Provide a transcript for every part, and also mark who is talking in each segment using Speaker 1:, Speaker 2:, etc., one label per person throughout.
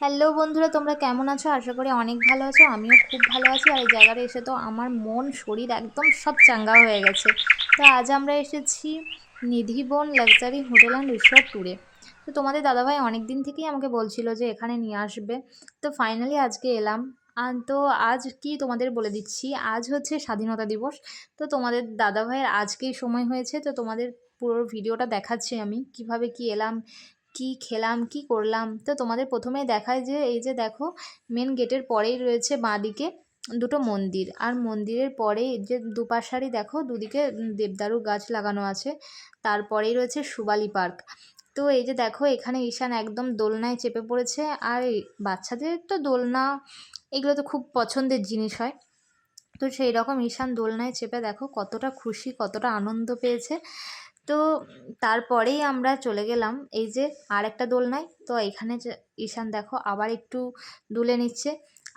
Speaker 1: Hello বন্ধুরা, তোমরা কেমন আছো? আশা করি অনেক ভালো আছো, আমিও খুব ভালো আছি। আর এই জায়গাটা এসে তো আমার মন, শরীর একদম সব চাঙ্গা হয়ে গেছে। তো আজ আমরা এসেছি Nidhiban luxury hotel and resort ট্যুরে তো তোমাদের দাদাভাই অনেক দিন থেকেই আমাকে বলছিল যে এখানে নিয়ে আসবে। তো ফাইনালি আজকে এলাম। তো আজ কি তোমাদের বলে দিচ্ছি? আজ হচ্ছে স্বাধীনতা দিবস। তো তোমাদের দাদাভাইয়ের আজকেই সময় হয়েছে। তো তোমাদের পুরো ভিডিওটা দেখাচ্ছি আমি। কীভাবে কি এলাম কি খেলাম, কি করলাম? তো তোমাদের প্রথমেই দেখায় যে, এই যে দেখো মেন গেটের পরেই রয়েছে বাঁদিকে দুটো মন্দির। আর মন্দিরের পরেই যে দুপাশারই দেখো, দুদিকে দেবদারু গাছ লাগানো আছে। তারপরেই রয়েছে সুবালি পার্ক। তো এই যে দেখো, এখানে ঈশান একদম দোলনায় চেপে পড়েছে। আর বাচ্চাদের তো দোলনা, এগুলো তো খুব পছন্দের জিনিস হয়। তো সেই রকম ঈশান দোলনায় চেপে দেখো, কতটা খুশি, কতটা আনন্দ পেয়েছে। তো তারপরেই আমরা চলে গেলাম। এই যে আর একটা দোলনায়। তো এখানে ঈশান দেখো আবার একটু দুলে নিচ্ছে।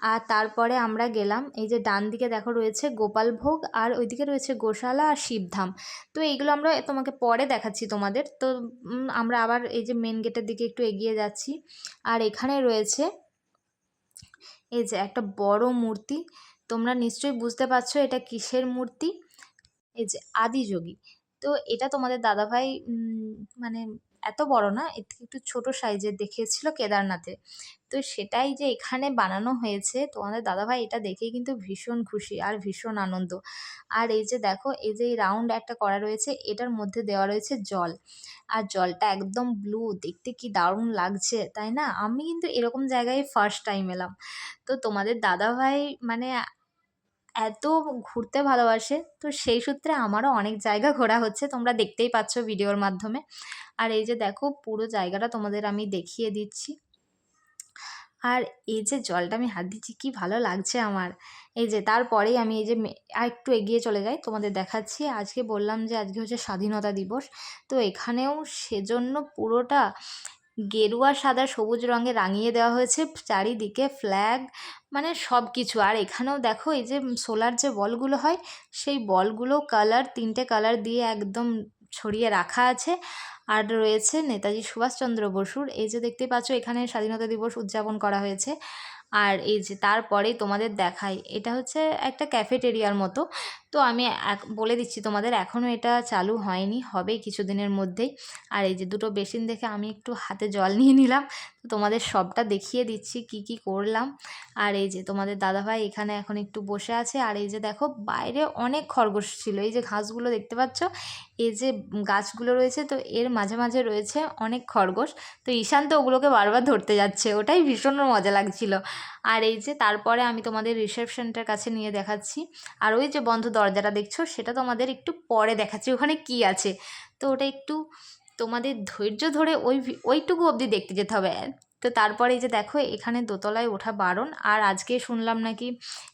Speaker 1: আর তারপরে আমরা গেলাম। এই যে ডান দিকে দেখো রয়েছে গোপাল ভোগ আর ওইদিকে রয়েছে গোশালা আর শিবধাম। তো এইগুলো আমরা তোমাকে পরে দেখাচ্ছি তোমাদের। তো আমরা আবার এই যে মেন গেটের দিকে একটু এগিয়ে যাচ্ছি। আর এখানে রয়েছে এই যে একটা বড় মূর্তি। তোমরা নিশ্চয়ই বুঝতে পারছ এটা কিসের মূর্তি? এই যে আদিযোগী। তো এটা তোমাদের দাদাভাই মানে এত বড় না এর থেকে একটু ছোটো সাইজের দেখিয়েছিল কেদারনাথে। তো সেটাই যে এখানে বানানো হয়েছে, তোমাদের দাদাভাই এটা দেখেই কিন্তু ভীষণ খুশি আর ভীষণ আনন্দ। আর এই যে দেখো, এই যে রাউন্ড একটা করা রয়েছে, এটার মধ্যে দেওয়া রয়েছে জল। আর জলটা একদম ব্লু দেখতে কি দারুণ লাগছে, তাই না? আমি কিন্তু এরকম জায়গায় ফার্স্ট টাইম এলাম। তো তোমাদের দাদাভাই মানে এত ঘুরতে ভালোবাসে। তো সেই সূত্রে আমারও অনেক জায়গা ঘোরা হচ্ছে। তোমরা দেখতেই পাচ্ছ ভিডিওর মাধ্যমে। আর এই যে দেখো, পুরো জায়গাটা তোমাদের আমি দেখিয়ে দিচ্ছি। আর এই যে জলটা আমি হাত দিচ্ছি, কি ভালো লাগছে আমার। এই যে তারপরেই আমি এই যে আর একটু এগিয়ে চলে যাই, তোমাদের দেখাচ্ছি। আজকে বললাম যে আজকে হচ্ছে স্বাধীনতা দিবস। তো এখানেও সেজন্য পুরোটা গেরুয়া, সাদা, সবুজ রঙে রাঙিয়ে দেওয়া হয়েছে। চারিদিকে ফ্ল্যাগ মানে সব কিছু আর এখানেও দেখো, এই যে সোলার যে বলগুলো হয়, সেই বলগুলো কালার তিনটে কালার দিয়ে একদম ছড়িয়ে রাখা আছে। আর রয়েছে নেতাজি সুভাষচন্দ্র বসুর। এই যে দেখতে পাচ্ছ, এখানে স্বাধীনতা দিবস উদযাপন করা হয়েছে। আর এই যে তারপরেই তোমাদের দেখাই, এটা হচ্ছে একটা ক্যাফেটেরিয়ার মতো। তো আমি বলে দিচ্ছি তোমাদের এখনও এটা চালু হয়নি, হবে কিছুদিনের মধ্যেই। আর এই যে দুটো বেসিন দেখে আমি একটু হাতে জল নিয়ে নিলাম, তো তোমাদের সবটা দেখিয়ে দিচ্ছি কি কি করলাম। আর এই যে তোমাদের দাদাভাই এখানে এখন একটু বসে আছে, আর এই যে দেখো বাইরে অনেক খরগোশ ছিল। এই যে ঘাসগুলো দেখতে পাচ্ছ, এই যে গাছগুলো রয়েছে, তো এর মাঝে মাঝে রয়েছে অনেক খরগোশ। তো ঈশান তো ওগুলোকে বারবার ধরতে যাচ্ছে, ওটাই ভীষণ মজা লাগছিল। আর এই যে তারপরে আমি তোমাদের রিসেপশনটার কাছে নিয়ে দেখাচ্ছি। আর ওই যে বন্ধ দরজাটা দেখছ, সেটা তোমাদের একটু পরে দেখাচ্ছি, ওখানে কি আছে? তো ওটা একটু তোমাদের ধৈর্য ধরে ওই ওইটুকু অবধি দেখতে যেতে হবে। তো তারপরে এই যে দেখো, এখানে দোতলায় ওঠা বারণ, আর আজকে শুনলাম নাকি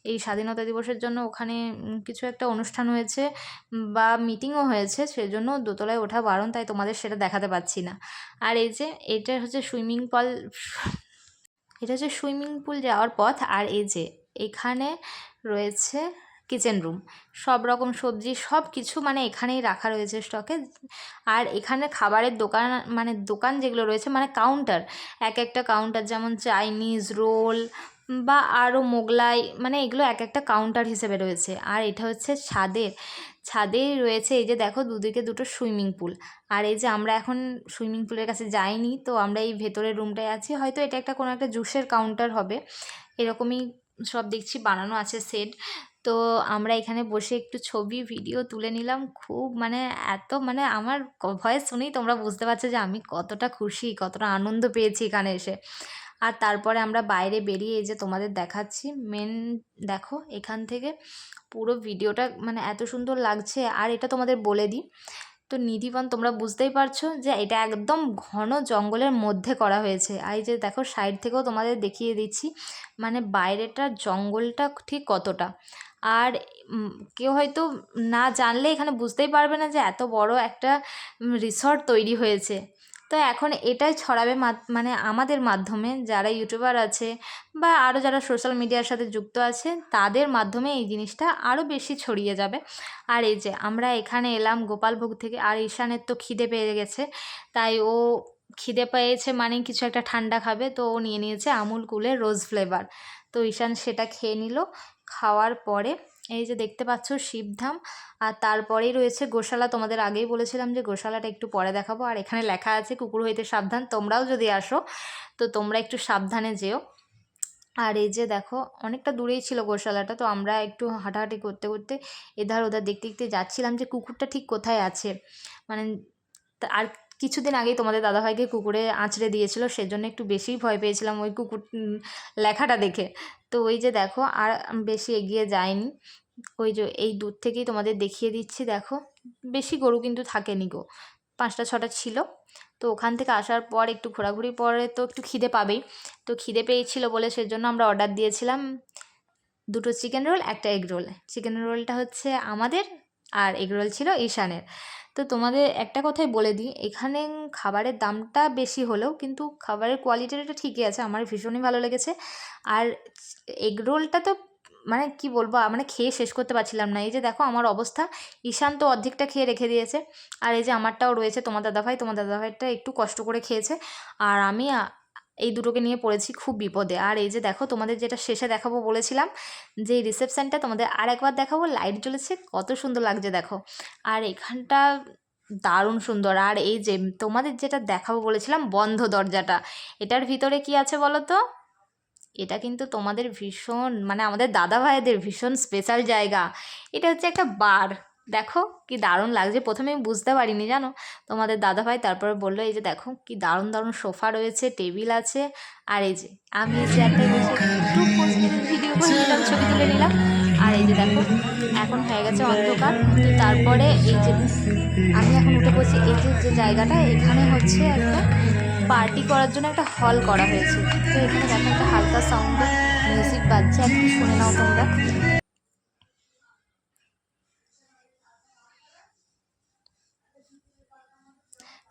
Speaker 1: এই স্বাধীনতা দিবসের জন্য ওখানে কিছু একটা অনুষ্ঠান হয়েছে বা মিটিংও হয়েছে, সেজন্য দোতলায় ওঠা বারণ, তাই তোমাদের সেটা দেখাতে পাচ্ছি না। আর এই যে, এটা হচ্ছে সুইমিং পুল, এটা হচ্ছে সুইমিং পুল যাওয়ার পথ, আর এই যে, এখানে রয়েছে কিচেন রুম সব রকম সবজি, সব কিছু মানে এখানেই রাখা রয়েছে স্টকে আর এখানে খাবারের দোকান মানে দোকান যেগুলো রয়েছে মানে কাউন্টার এক একটা কাউন্টার যেমন চাইনিজ রোল বা আরও মোগলাই মানে এগুলো এক একটা কাউন্টার হিসেবে রয়েছে। আর এটা হচ্ছে ছাদের, ছাদেই রয়েছে এই যে দেখো দুদিকে দুটো সুইমিং পুল আর এই যে আমরা এখন সুইমিং পুলের কাছে যাইনি, তো আমরা এই ভেতরের রুমটায় আছি। হয়তো এটা একটা কোনো একটা জুসের কাউন্টার হবে। এরকমই সব দেখছি, বানানো আছে সেট তো আমরা এখানে বসে একটু ছবি, ভিডিও তুলে নিলাম। খুব মানে এত মানে আমার ভয়েস শুনেই তোমরা বুঝতে পারছ যে আমি কতটা খুশি, কতটা আনন্দ পেয়েছি এখানে এসে। আর তারপরে আমরা বাইরে বেরিয়ে এই যে তোমাদের দেখাচ্ছি মেন দেখো এখান থেকে পুরো ভিডিওটা মানে এত সুন্দর লাগছে। আর এটা তোমাদের বলে দিই, তো নিধিবন তোমরা বুঝতেই পারছ যে এটা একদম ঘন জঙ্গলের মধ্যে করা হয়েছে। আর এই যে দেখো সাইড থেকেও তোমাদের দেখিয়ে দিচ্ছি মানে বাইরেটা জঙ্গলটা ঠিক কতটা। আর কেউ হয়তো না জানলে এখানে বুঝতেই পারবে না যে এত বড় একটা রিসর্ট তৈরি হয়েছে। তো এখন এটাই ছড়াবে মানে আমাদের মাধ্যমে, যারা ইউটিউবার আছে বা আরও যারা সোশ্যাল মিডিয়ার সাথে যুক্ত আছে, তাদের মাধ্যমে এই জিনিসটা আরও বেশি ছড়িয়ে যাবে। আর এই যে আমরা এখানে এলাম গোপালভোগ থেকে, আর ঈশানের তো খিদে পেয়ে গেছে, তাই ও খিদে পেয়েছে মানে কিছু একটা ঠান্ডা খাবে, তো ও নিয়ে নিয়েছে আমুল কুলের রোজ ফ্লেভার। তো ঈশান সেটা খেয়ে নিল। খাওয়ার পরে এই যে দেখতে পাচ্ছ শিবধাম, আর তারপরেই রয়েছে গোশালা। তোমাদের আগেই বলেছিলাম যে গোশালাটা একটু পরে দেখাবো। আর এখানে লেখা আছে, কুকুর হইতে সাবধান, তোমরাও যদি আসো, তো তোমরা একটু সাবধানে যেও। আর এই যে দেখো, অনেকটা দূরেই ছিল গোশালাটা, তো আমরা একটু হাঁটাহাঁটি করতে করতে এধার ওধার দেখতে দেখতে যাচ্ছিলাম যে কুকুরটা ঠিক কোথায় আছে। মানে আর কিছুদিন আগেই তোমাদের দাদাভাইকে কুকুরে আঁচড়ে দিয়েছিল, সেজন্য একটু বেশিই ভয় পেয়েছিলাম ওই কুকুর লেখাটা দেখে। তো ওই যে দেখো, আর বেশি এগিয়ে যায়নি ওই যে এই দূর থেকেই তোমাদের দেখিয়ে দিচ্ছি, দেখো। বেশি গরু কিন্তু থাকেনি গো। পাঁচটা, ছটা ছিল। তো ওখান থেকে আসার পর একটু ঘোরাঘুরি পরে তো একটু খিদে পাবেই। তো খিদে পেয়েছিল বলে সেজন্য আমরা অর্ডার দিয়েছিলাম দুটো চিকেন রোল একটা এগ রোল চিকেন রোলটা হচ্ছে আমাদের আর এগ রোল ছিল ঈশানের। তো তোমাদের একটা কথাই বলে দিই, এখানে খাবারের দামটা বেশি হলেও কিন্তু খাবারের কোয়ালিটিটা ঠিকই আছে, আমার ভীষণই ভালো লেগেছে। আর এগ রোলটা তো মানে কি বলব মানে খেয়ে শেষ করতে পারছিলাম না। এই যে দেখো আমার অবস্থা, ঈশান তো অর্ধেকটা খেয়ে রেখে দিয়েছে। আর এই যে আমারটাও রয়েছে, তোমার দাদাভাই, তোমার দাদাভাইটা একটু কষ্ট করে খেয়েছে। আর আমি এই দুটোকে নিয়ে পড়েছি খুব বিপদে। আর এই যে দেখো, তোমাদের যেটা শেষে দেখাবো বলেছিলাম, যে রিসেপশানটা তোমাদের আর একবার দেখাবো লাইট জ্বলেছে, কত সুন্দর লাগছে দেখো। আর এখানটা দারুণ সুন্দর। আর এই যে তোমাদের যেটা দেখাবো বলেছিলাম, বন্ধ দরজাটা, এটার ভিতরে কি আছে বলো তো এটা কিন্তু তোমাদের ভীষণ মানে আমাদের দাদা ভাইদের ভীষণ স্পেশাল জায়গা। এটা হচ্ছে একটা বার দেখো কি দারুণ লাগছে। প্রথমে আমি বুঝতে পারিনি, জানো? তোমাদের দাদা ভাই তারপরে বলল, এই যে দেখো কি দারুণ দারুণ সোফা রয়েছে, টেবিল আছে। আর এই যে আমি এই বসে একটু ভিডিও করে নিলাম, ছবি তুলে নিলাম। আর এই যে দেখো, এখন হয়ে গেছে অন্ধকার। তো তারপরে এই যে আমি এখন উঠে পড়ছি, এই যে যে জায়গাটা, এখানে হচ্ছে একটা পার্টি করার জন্য একটা হল করা হয়েছে। তো এখানে দেখো একটা হালকা সাউন্ড মিউজিক বাজছে একটু শুনে নাও তোমরা।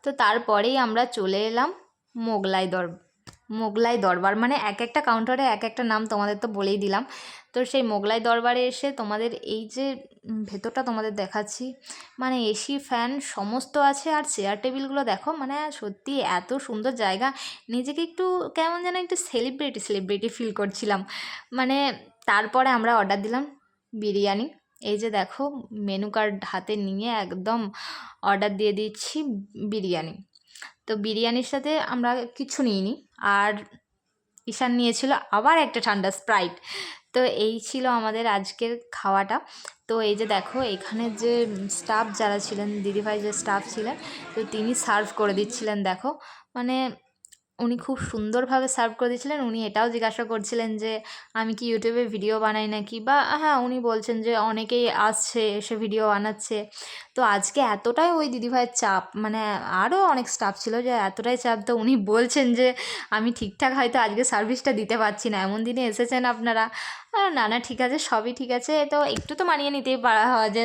Speaker 1: তো তারপরেই আমরা চলে এলাম মোগলাই দর, মোগলাই দরবার। মানে এক একটা কাউন্টারে এক একটা নাম তোমাদের তো বলেই দিলাম। তো সেই মোগলাই দরবারে এসে তোমাদের এই যে ভেতরটা তোমাদের দেখাচ্ছি মানে এসি ফ্যান সমস্ত আছে আর চেয়ার টেবিলগুলো দেখো মানে সত্যি এত সুন্দর জায়গা। নিজেকে একটু কেমন যেন একটু সেলিব্রিটি সেলিব্রিটি ফিল করছিলাম। মানে তারপরে আমরা অর্ডার দিলাম বিরিয়ানি। এই যে দেখো মেনু কার্ড হাতে নিয়ে একদম অর্ডার দিয়ে দিচ্ছি বিরিয়ানি। তো বিরিয়ানির সাথে আমরা কিছু নিইনি, আর ঈশান নিয়েছিল আবার একটা ঠান্ডা স্প্রাইট তো এই ছিল আমাদের আজকের খাওয়াটা। তো এই যে দেখো, এখানে যে স্টাফ যারা ছিলেন, দিদিভাই যে স্টাফ ছিলেন, তো তিনি সার্ভ করে দিচ্ছিলেন, দেখো। মানে উনি খুব সুন্দরভাবে সার্ভ করে দিয়েছিলেন। উনি এটাও জিজ্ঞাসা করছিলেন যে, আমি কি ইউটিউবে ভিডিও বানাই নাকি? বা হ্যাঁ উনি বলছেন যে, অনেকেই আসছে, এসে ভিডিও বানাচ্ছে। তো আজকে এতটাই ওই দিদিভাইয়ের চাপ মানে আরও অনেক স্টাফ ছিল যে এতটাই চাপ তো উনি বলছেন যে আমি ঠিকঠাক হয়তো আজকে সার্ভিসটা দিতে পারছি না, এমন দিনে এসেছেন আপনারা। না না, ঠিক আছে, সবই ঠিক আছে। তো একটু তো মানিয়ে নিতেই পারা হয় যে,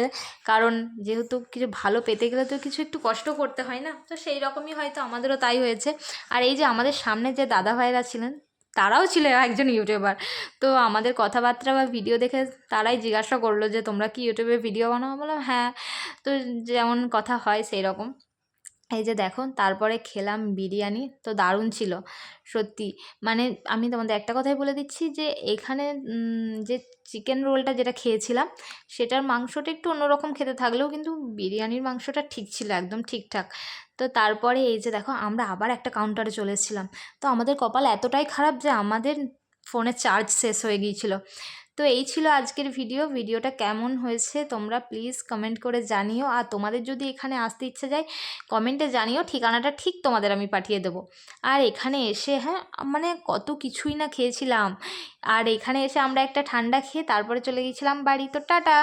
Speaker 1: কারণ যেহেতু কিছু ভালো পেতে গেলে তো কিছু একটু কষ্ট করতে হয় না? তো সেই রকমই হয়তো আমাদেরও তাই হয়েছে। আর এই যে আমাদের সামনে যে দাদা ছিলেন তারাও ছিল একজন ইউটিউবার। তো আমাদের কথাবার্তা বা ভিডিও দেখে তারাই জিজ্ঞাসা করল যে, তোমরা কি ইউটিউবে ভিডিও বানাও? বললাম হ্যাঁ। তো যেমন কথা হয় সেই রকম এই যে দেখো তারপরে খেলাম বিরিয়ানি, তো দারুণ ছিল। সত্যি মানে আমি তোমাদের একটা কথাই বলে দিচ্ছি যে, এখানে যে চিকেন রোলটা যেটা খেয়েছিলাম, সেটার মাংসটা একটু অন্যরকম খেতে থাকলেও কিন্তু বিরিয়ানির মাংসটা ঠিক ছিল, একদম ঠিকঠাক। তো তারপরে এই যে দেখো, আমরা আবার একটা কাউন্টারে চলে এসেছিলাম। তো আমাদের কপাল এতটাই খারাপ যে আমাদের ফোনে চার্জ শেষ হয়ে গিয়েছিল। তো এই ছিল আজকের ভিডিও ভিডিওটা কেমন হয়েছে তোমরা প্লিজ কমেন্ট করে জানিও। আর তোমাদের যদি এখানে আসতে ইচ্ছে যায় কমেন্টে জানিও। ঠিকানাটা ঠিক তোমাদের আমি পাঠিয়ে দেবো। আর এখানে এসে হ্যাঁ মানে কত কিছুই না খেয়েছিলাম। আর এখানে এসে আমরা একটা ঠান্ডা খেয়ে তারপরে চলে গেছিলাম বাড়ি। তো টাটা!